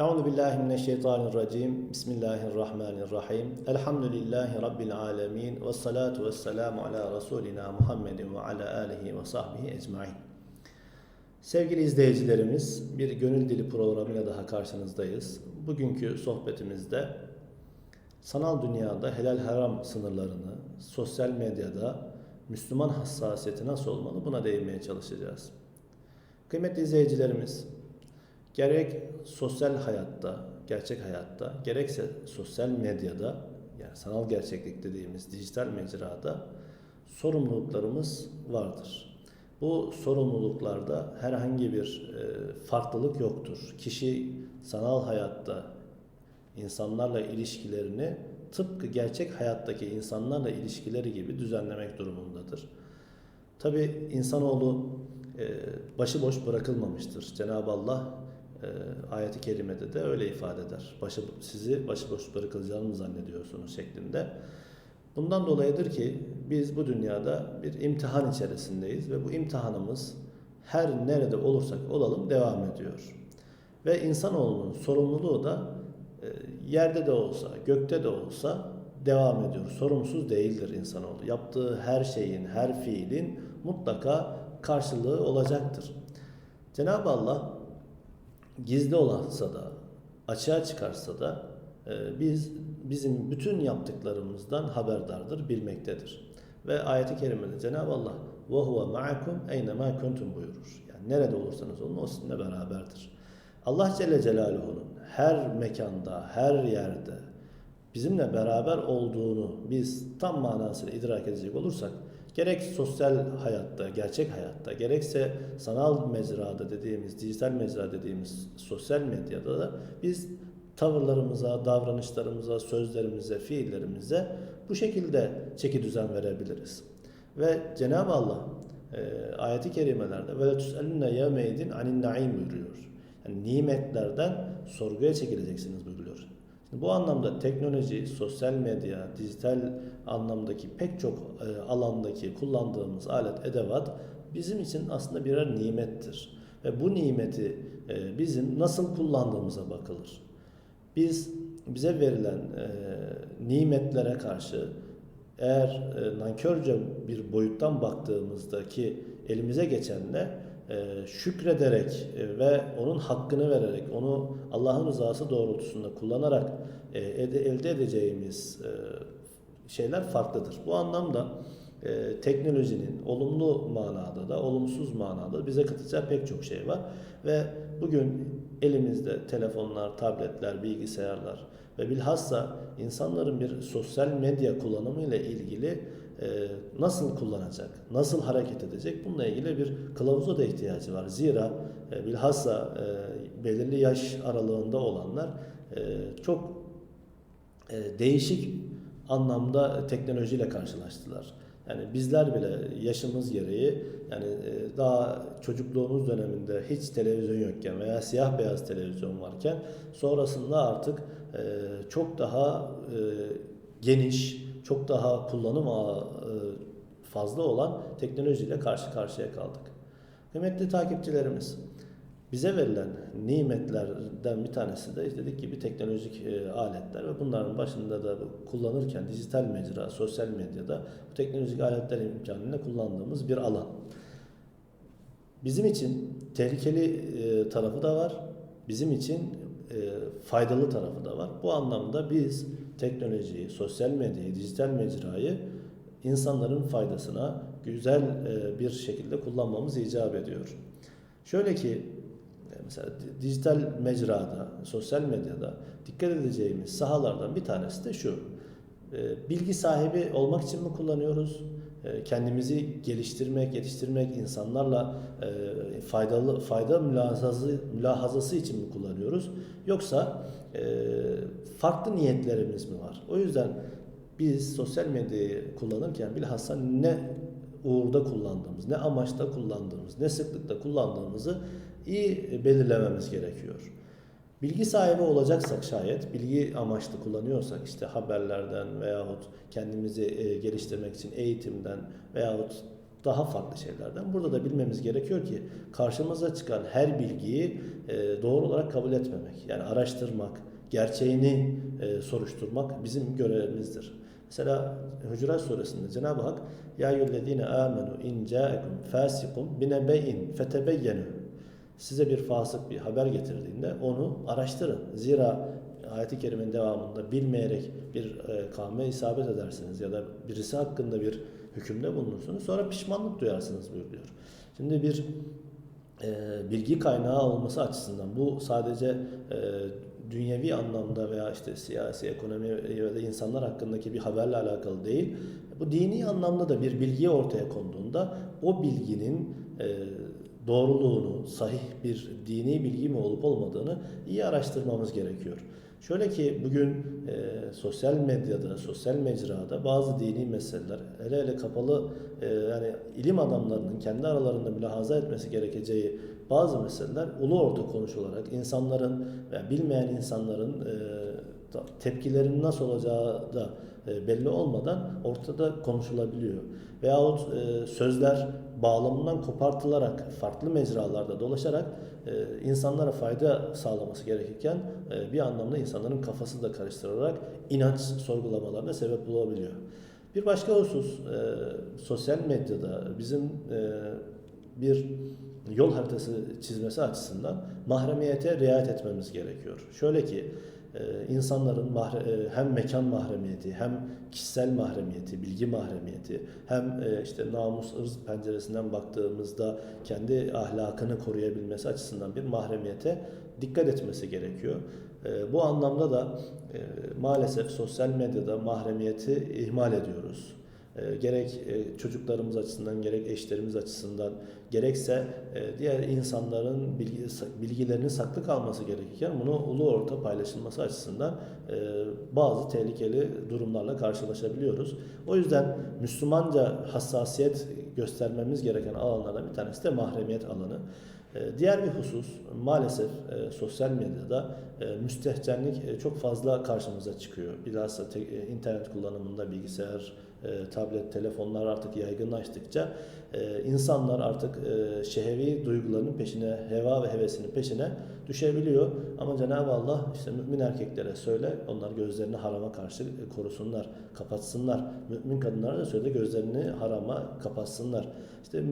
Euzu billahi mineşşeytanirracim. Bismillahirrahmanirrahim. Elhamdülillahi rabbil alamin ve salatu vesselamu ala rasulina Muhammedin ve ala alihi ve sahbihi ecmaîn. Sevgili izleyicilerimiz, bir Gönül Dili programıyla daha karşınızdayız. Bugünkü sohbetimizde sanal dünyada helal haram sınırlarını, sosyal medyada Müslüman hassasiyeti nasıl olmalı buna değinmeye çalışacağız. Kıymetli izleyicilerimiz, gerek sosyal hayatta, gerçek hayatta, gerekse sosyal medyada, yani sanal gerçeklik dediğimiz dijital mecrada sorumluluklarımız vardır. Bu sorumluluklarda herhangi bir e, farklılık yoktur. Kişi sanal hayatta insanlarla ilişkilerini tıpkı gerçek hayattaki insanlarla ilişkileri gibi düzenlemek durumundadır. Tabi insanoğlu e, başıboş bırakılmamıştır. Cenab-ı Allah e, ayeti kerimede de öyle ifade eder. Başı, sizi başıboş bırakılacağını zannediyorsunuz şeklinde. Bundan dolayıdır ki biz bu dünyada bir imtihan içerisindeyiz ve bu imtihanımız her nerede olursak olalım devam ediyor. Ve insanoğlunun sorumluluğu da e, yerde de olsa, gökte de olsa devam ediyor. Sorumsuz değildir insanoğlu. Yaptığı her şeyin, her fiilin mutlaka karşılığı olacaktır. Cenab-ı Allah gizli olansa da, açığa çıkarsa da e, biz bizim bütün yaptıklarımızdan haberdardır, bilmektedir. Ve ayeti kerimede Cenab-ı Allah ve huve ma'akum eynema kuntum buyurur. Yani nerede olursanız olun o sizinle beraberdir. Allah Celle Celaluhu'nun her mekanda, her yerde bizimle beraber olduğunu biz tam manasıyla idrak edecek olursak gerek sosyal hayatta, gerçek hayatta, gerekse sanal mecrada dediğimiz, dijital mecra dediğimiz sosyal medyada da biz tavırlarımıza, davranışlarımıza, sözlerimize, fiillerimize bu şekilde çeki düzen verebiliriz. Ve Cenab-ı Allah e, ayeti kerimelerde ve tüselünne yevmeydin anin naim buyuruyor. Yani nimetlerden sorguya çekileceksiniz buyuruyor. Şimdi bu anlamda teknoloji, sosyal medya, dijital anlamdaki pek çok e, alandaki kullandığımız alet, edevat bizim için aslında birer nimettir. Ve bu nimeti e, bizim nasıl kullandığımıza bakılır. Biz bize verilen e, nimetlere karşı eğer e, nankörce bir boyuttan baktığımızda ki elimize geçenle şükrederek ve onun hakkını vererek, onu Allah'ın rızası doğrultusunda kullanarak elde edeceğimiz şeyler farklıdır. Bu anlamda teknolojinin olumlu manada da olumsuz manada da bize katacağı pek çok şey var ve bugün elimizde telefonlar, tabletler, bilgisayarlar ve bilhassa insanların bir sosyal medya kullanımı ile ilgili e, nasıl kullanacak, nasıl hareket edecek bununla ilgili bir kılavuza da ihtiyacı var. Zira e, bilhassa e, belirli yaş aralığında olanlar çok değişik anlamda teknolojiyle karşılaştılar. Yani bizler bile yaşımız gereği yani daha çocukluğumuz döneminde hiç televizyon yokken veya siyah beyaz televizyon varken sonrasında artık çok daha geniş, çok daha kullanım e, fazla olan teknolojiyle karşı karşıya kaldık. Kıymetli takipçilerimiz, bize verilen nimetlerden bir tanesi de dedik gibi teknolojik e, aletler ve bunların başında da kullanırken dijital mecra, sosyal medyada bu teknolojik aletler imkanıyla kullandığımız bir alan. Bizim için tehlikeli e, tarafı da var, bizim için faydalı tarafı da var. Bu anlamda biz teknolojiyi, sosyal medyayı, dijital mecrayı insanların faydasına güzel e, bir şekilde kullanmamız icap ediyor. Şöyle ki e, mesela dijital mecrada, sosyal medyada dikkat edeceğimiz sahalardan bir tanesi de şu. Bilgi sahibi olmak için mi kullanıyoruz? Kendimizi geliştirmek, yetiştirmek, insanlarla faydalı fayda mülahazası, mülahazası için mi kullanıyoruz? Yoksa farklı niyetlerimiz mi var? O yüzden biz sosyal medyayı kullanırken bilhassa ne uğurda kullandığımız, ne amaçta kullandığımız, ne sıklıkta kullandığımızı iyi belirlememiz gerekiyor. Bilgi sahibi olacaksak şayet, bilgi amaçlı kullanıyorsak işte haberlerden veyahut kendimizi e, geliştirmek için eğitimden veyahut daha farklı şeylerden. Burada da bilmemiz gerekiyor ki karşımıza çıkan her bilgiyi e, doğru olarak kabul etmemek. Yani araştırmak, gerçeğini e, soruşturmak bizim görevimizdir. Mesela Hucurat suresinde Cenab-ı Hak Ya eyyühellezine amenu in ca'ekum fasikum binebeyin fetebeyyenu Size bir fasık bir haber getirdiğinde onu araştırın. Zira ayet-i kerimenin devamında bilmeyerek bir e, kavme isabet edersiniz ya da birisi hakkında bir hükümde bulunursunuz. Sonra pişmanlık duyarsınız buyuruyor. Şimdi bir e, bilgi kaynağı olması açısından bu sadece e, dünyevi anlamda veya işte siyasi, ekonomi ya da insanlar hakkındaki bir haberle alakalı değil. Bu dini anlamda da bir bilgi ortaya konduğunda o bilginin e, doğruluğunu, sahih bir dini bilgi mi olup olmadığını iyi araştırmamız gerekiyor. Şöyle ki bugün e, sosyal medyada, sosyal mecrada bazı dini meseleler, hele hele kapalı e, yani ilim adamlarının kendi aralarında mülahaza etmesi gerekeceği bazı meseleler ulu orta konuşularak insanların veya bilmeyen insanların e, tepkilerinin nasıl olacağı da belli olmadan ortada konuşulabiliyor. Veyahut e, sözler bağlamından kopartılarak farklı mecralarda dolaşarak e, insanlara fayda sağlaması gerekirken e, bir anlamda insanların kafası da karıştırarak inanç sorgulamalarına sebep olabiliyor. Bir başka husus e, sosyal medyada bizim e, bir yol haritası çizmesi açısından mahremiyete riayet etmemiz gerekiyor. Şöyle ki e, insanların mahre, e, hem mekan mahremiyeti hem kişisel mahremiyeti, bilgi mahremiyeti hem e, işte namus, ırz penceresinden baktığımızda kendi ahlakını koruyabilmesi açısından bir mahremiyete dikkat etmesi gerekiyor. Bu anlamda da maalesef sosyal medyada mahremiyeti ihmal ediyoruz. E, gerek e, çocuklarımız açısından gerek eşlerimiz açısından gerekse e, diğer insanların bilgi, bilgilerinin saklı kalması gerekirken bunu ulu orta paylaşılması açısından bazı tehlikeli durumlarla karşılaşabiliyoruz. O yüzden Müslümanca hassasiyet göstermemiz gereken alanlardan bir tanesi de mahremiyet alanı. Diğer bir husus maalesef sosyal medyada müstehcenlik çok fazla karşımıza çıkıyor. Bilhassa internet kullanımında bilgisayar, e, tablet, telefonlar artık yaygınlaştıkça e, insanlar artık e, şehevi duygularının peşine, heva ve hevesinin peşine düşebiliyor. Ama Cenab-ı Allah işte mümin erkeklere söyle, onlar gözlerini harama karşı korusunlar, kapatsınlar. Mümin kadınlara da söyle gözlerini harama kapatsınlar. İşte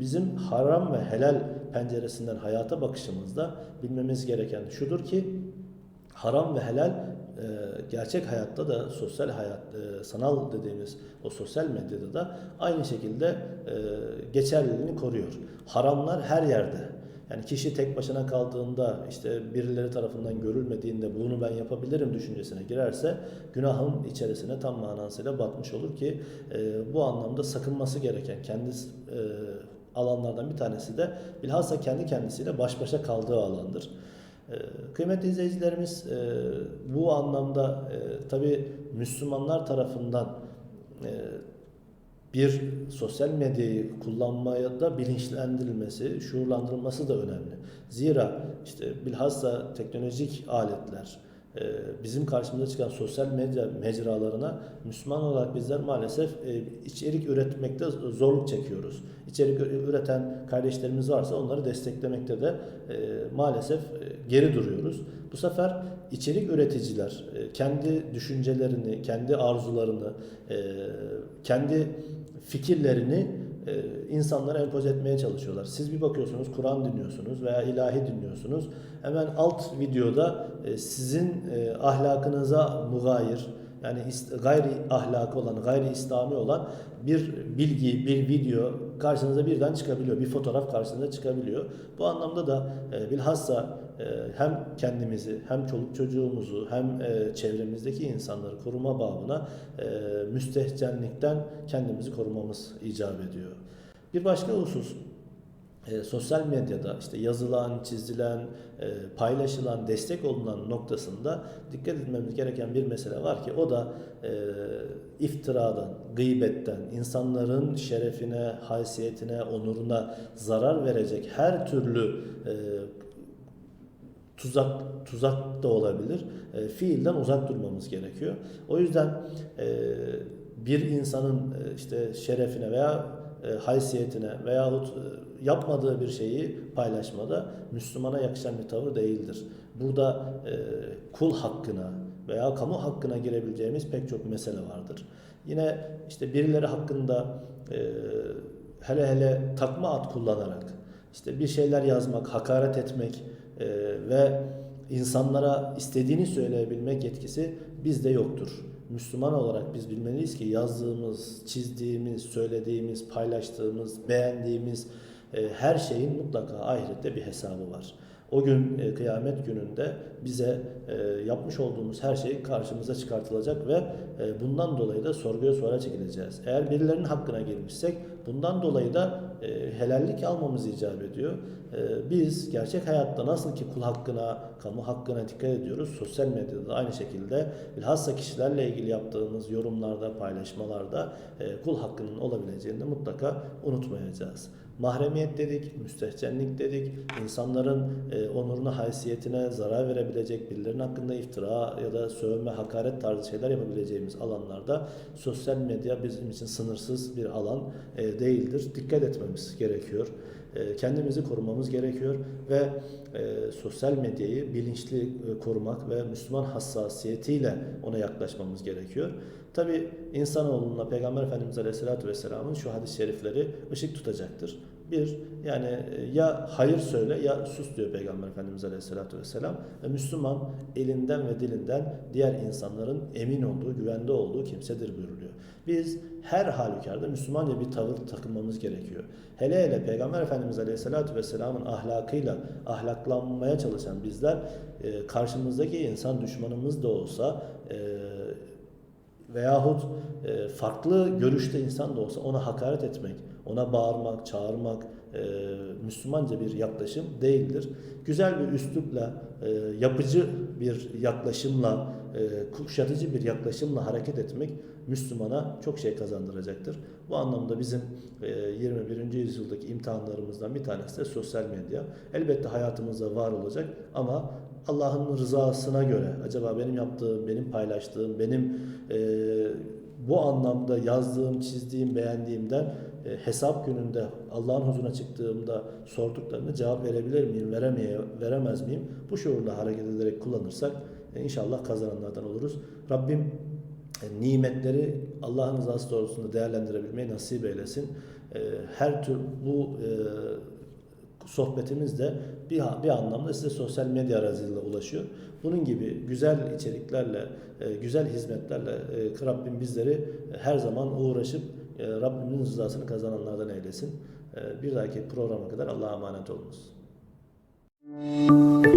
bizim haram ve helal penceresinden hayata bakışımızda bilmemiz gereken şudur ki haram ve helal e, gerçek hayatta da sosyal hayat, e, sanal dediğimiz o sosyal medyada da aynı şekilde e, geçerliliğini koruyor. Haramlar her yerde. Yani kişi tek başına kaldığında işte birileri tarafından görülmediğinde bunu ben yapabilirim düşüncesine girerse günahın içerisine tam manasıyla batmış olur ki bu anlamda sakınması gereken kendi alanlardan bir tanesi de bilhassa kendi kendisiyle baş başa kaldığı alandır. Ee, kıymetli izleyicilerimiz e, bu anlamda e, tabi Müslümanlar tarafından e, bir sosyal medyayı kullanmaya da bilinçlendirilmesi, şuurlandırılması da önemli. Zira işte bilhassa teknolojik aletler, bizim karşımıza çıkan sosyal medya mecralarına Müslüman olarak bizler maalesef e, içerik üretmekte zorluk çekiyoruz. İçerik üreten kardeşlerimiz varsa onları desteklemekte de e, maalesef e, geri duruyoruz. Bu sefer içerik üreticiler kendi düşüncelerini, kendi arzularını, kendi fikirlerini e, insanlara empoze etmeye çalışıyorlar. Siz bir bakıyorsunuz Kur'an dinliyorsunuz veya ilahi dinliyorsunuz. Hemen alt videoda e, sizin e, ahlakınıza mugayir yani gayri ahlakı olan, gayri İslami olan bir bilgi, bir video karşınıza birden çıkabiliyor. Bir fotoğraf karşınıza çıkabiliyor. Bu anlamda da e, bilhassa hem kendimizi, hem çoluk çocuğumuzu, hem e, çevremizdeki insanları koruma babına e, müstehcenlikten kendimizi korumamız icap ediyor. Bir başka husus, e, sosyal medyada işte yazılan, çizilen, paylaşılan, destek olunan noktasında dikkat etmemiz gereken bir mesele var ki o da iftiradan, gıybetten, insanların şerefine, haysiyetine, onuruna zarar verecek her türlü tuzak tuzak da olabilir. E, fiilden uzak durmamız gerekiyor. O yüzden e, bir insanın e, işte şerefine veya e, haysiyetine veyahut e, yapmadığı bir şeyi paylaşmada Müslümana yakışan bir tavır değildir. Burada e, kul hakkına veya kamu hakkına girebileceğimiz pek çok mesele vardır. Yine işte birileri hakkında e, hele hele takma ad kullanarak işte bir şeyler yazmak, hakaret etmek e, ve insanlara istediğini söyleyebilmek yetkisi bizde yoktur. Müslüman olarak biz bilmeliyiz ki yazdığımız, çizdiğimiz, söylediğimiz, paylaştığımız, beğendiğimiz e, her şeyin mutlaka ahirette bir hesabı var. O gün e, kıyamet gününde bize e, yapmış olduğumuz her şey karşımıza çıkartılacak ve e, bundan dolayı da sorguya suala çekileceğiz. Eğer birilerinin hakkına girmişsek bundan dolayı da e, helallik almamız icap ediyor. E, biz gerçek hayatta nasıl ki kul hakkına, kamu hakkına dikkat ediyoruz, sosyal medyada da aynı şekilde bilhassa kişilerle ilgili yaptığımız yorumlarda, paylaşmalarda e, kul hakkının olabileceğini mutlaka unutmayacağız. Mahremiyet dedik, müstehcenlik dedik, insanların e, onuruna, haysiyetine zarar verebilecek, birilerinin hakkında iftira ya da sövme, hakaret tarzı şeyler yapabileceğimiz alanlarda sosyal medya bizim için sınırsız bir alan e, değildir. Dikkat etmemiz gerekiyor. E, kendimizi korumamız gerekiyor ve e, sosyal medyayı bilinçli e, korumak ve Müslüman hassasiyetiyle ona yaklaşmamız gerekiyor. Tabi insanoğluna Peygamber Efendimiz Aleyhisselatü Vesselam'ın şu hadis-i şerifleri ışık tutacaktır. Bir, yani e, ya hayır söyle ya sus diyor Peygamber Efendimiz Aleyhisselatü Vesselam. Ve Müslüman elinden ve dilinden diğer insanların emin olduğu, güvende olduğu kimsedir buyuruluyor. Biz her halükarda Müslümanca bir tavır takınmamız gerekiyor. Hele hele Peygamber Efendimiz Aleyhisselatü Vesselam'ın ahlakıyla ahlaklanmaya çalışan bizler e, karşımızdaki insan düşmanımız da olsa e, veyahut e, farklı görüşte insan da olsa ona hakaret etmek, ona bağırmak, çağırmak e, Müslümanca bir yaklaşım değildir. Güzel bir üslupla, e, yapıcı bir yaklaşımla, e, kuşatıcı bir yaklaşımla hareket etmek Müslümana çok şey kazandıracaktır. Bu anlamda bizim e, 21. yüzyıldaki imtihanlarımızdan bir tanesi de sosyal medya. Elbette hayatımızda var olacak ama Allah'ın rızasına göre acaba benim yaptığım, benim paylaştığım, benim e, bu anlamda yazdığım, çizdiğim, beğendiğimden e, hesap gününde Allah'ın huzuruna çıktığımda sorduklarını cevap verebilir miyim, veremeye, veremez miyim? Bu şuurla hareket ederek kullanırsak e, inşallah kazananlardan oluruz. Rabbim e, nimetleri Allah'ın rızası doğrultusunda değerlendirebilmeyi nasip eylesin. E, her tür bu e, sohbetimiz de bir, bir anlamda size sosyal medya aracılığıyla ulaşıyor. Bunun gibi güzel içeriklerle, e, güzel hizmetlerle e, Rabbim bizleri e, her zaman uğraşıp Rabbimin rızasını kazananlardan eylesin. Bir dahaki programa kadar Allah'a emanet olunuz. Müzik